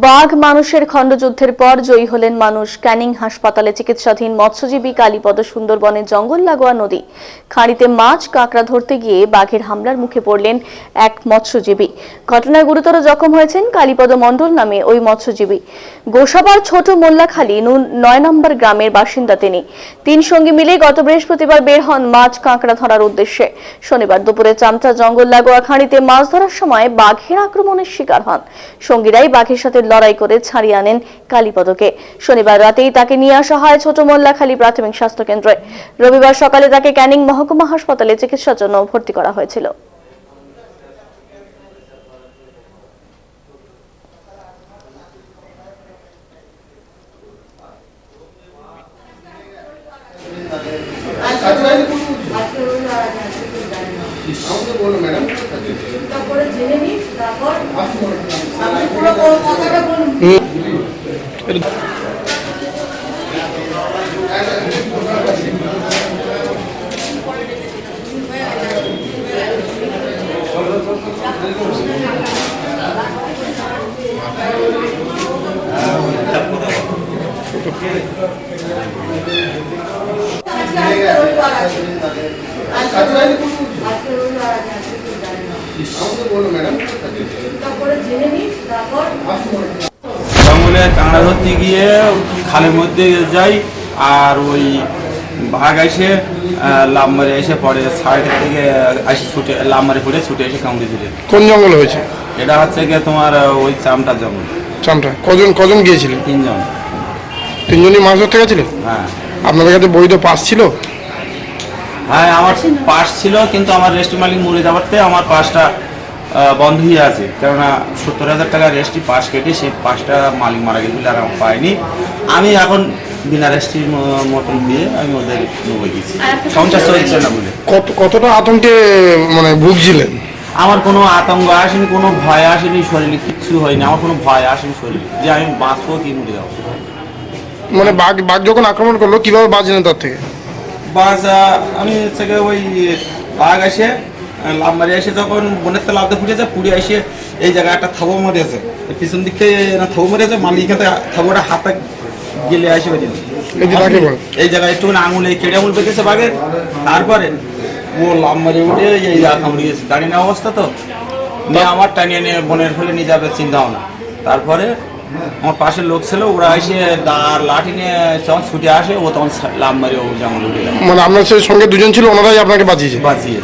বাঘ মানুষের খণ্ডযুদ্ধের পর জয়ী হলেন মানুষ। ক্যানিং হাসপাতালে চিকিৎসাধীন মৎস্যজীবী কালীপদ সুন্দরবনের জঙ্গল লাগোয়া নদী। খাঁড়িতে মাছ কাঁকড়া ধরতে গিয়ে বাঘের হামলার মুখে পড়লেন এক মৎস্যজীবী। ঘটনায় গুরুতর জখম হয়েছেন কালীপদ মণ্ডল নামে ওই মৎস্যজীবী। গোসাবার ছোট মোল্লাখালী নয় নম্বর গ্রামের বাসিন্দা তিনি। তিন সঙ্গী মিলে গত বৃহস্পতিবার বের হন মাছ কাঁকড়া ধরার উদ্দেশ্যে। শনিবার দুপুরে চামচা জঙ্গল লাগোয়া খাঁড়িতে মাছ ধরার সময় বাঘের আক্রমণের শিকার হন। সঙ্গীরাই বাঘের সাথে লড়াই করে ছাড়িয়ে আনেন কালীপদকে। শনিবার রাতেই তাকে নিয়ে আসা হয় ছোট মোল্লাখালী প্রাথমিক স্বাস্থ্য কেন্দ্রে। রবিবার সকালে তাকে ক্যানিং মহকুমা হাসপাতালে চিকিৎসার জন্য ভর্তি করা হয়েছিল। আমাকে বলো ম্যাডাম। তারপরে জেনে নিই তারপর আপনি পুরো কথাটা বলুন। আজকে আজকে রবিবার আছে আজকে কেউ জানে না আমাকে বলো ম্যাডাম তারপরে জেনে নিই তারপর জঙ্গলে কাঁকড়া ধরতে গিয়ে খালের মধ্যে যাই আর ওই ভাগ এসে লাভ মারে এসে পরে সাইড থেকে এসে ছুটে লাভ মারে পড়ে ছুটে এসে কামড়ে দিলে। কোন জঙ্গল হয়েছে? এটা হচ্ছে গিয়ে তোমার ওই চামটা জঙ্গল। চামটা কজন কজন গিয়েছিলেন তিনজন। তিনজনই মাছ ধরতে গেছিলেন হ্যাঁ। আপনাদের কাছে বৈধ পাস ছিল? হ্যাঁ আমার পাস ছিল কিন্তু আমার রেস্টি মালিক মরে যাওয়াতে আমার পাসটা বন্ধ হয়ে আছে। কেননা সত্তর হাজার টাকা রেস্টি পাস কেটে সেই পাশটা মালিক মারা গেছিল আর আমি পাইনি। আমি এখন বিনা রেস্টির মতন দিয়ে আমি ওদের নেব গেছি। সংসার চলছে না বলে। কত কতটা আতঙ্কে মানে ভুগছিলেন? আমার কোনো আতঙ্ক আসেনি কোনো ভয় আসেনি শরীরে কিচ্ছু হয়নি। আমার কোনো ভয় আসেনি শরীরে। যে আমি বাঁচবো কি মরে যাব? মানে বাঘ বাঘ যখন আক্রমণ করল কীভাবে বাঁচলেন তার থেকে? আহ, আমি থেকে ওই বাঘ এসে আহ, লাভ মারি এসে যখন বনের তো লাভতে ফুটেছে পুড়ে এসে এই জায়গায় একটা থাবো মারিয়েছে পিছন দিক থেকে থাবো মারিয়েছে মালিক থাবোটা হাতে গেলে আসে এই জায়গায় একটু আঙুলে কেড়ে আঙুল পেতেছে বাঘে। তারপরে ও লাভ মারি উঠে এই কামড়ে গেছে দাঁড়িয়ে নেওয়া অবস্থা তো। নিয়ে আমার টানিয়ে নিয়ে বনের ফেলে নিয়ে যাবে চিন্তা ভাবনা। তারপরে আমার পাশের লোক ছিল ওরা এসে দাঁড় লাঠি নিয়ে যখন ছুটে আসে ও তখন লাভ মারি ও যেমন মানে আপনার সঙ্গে দুজন ছিল ওনারাই আপনাকে বাঁচিয়েছে? বাঁচিয়ে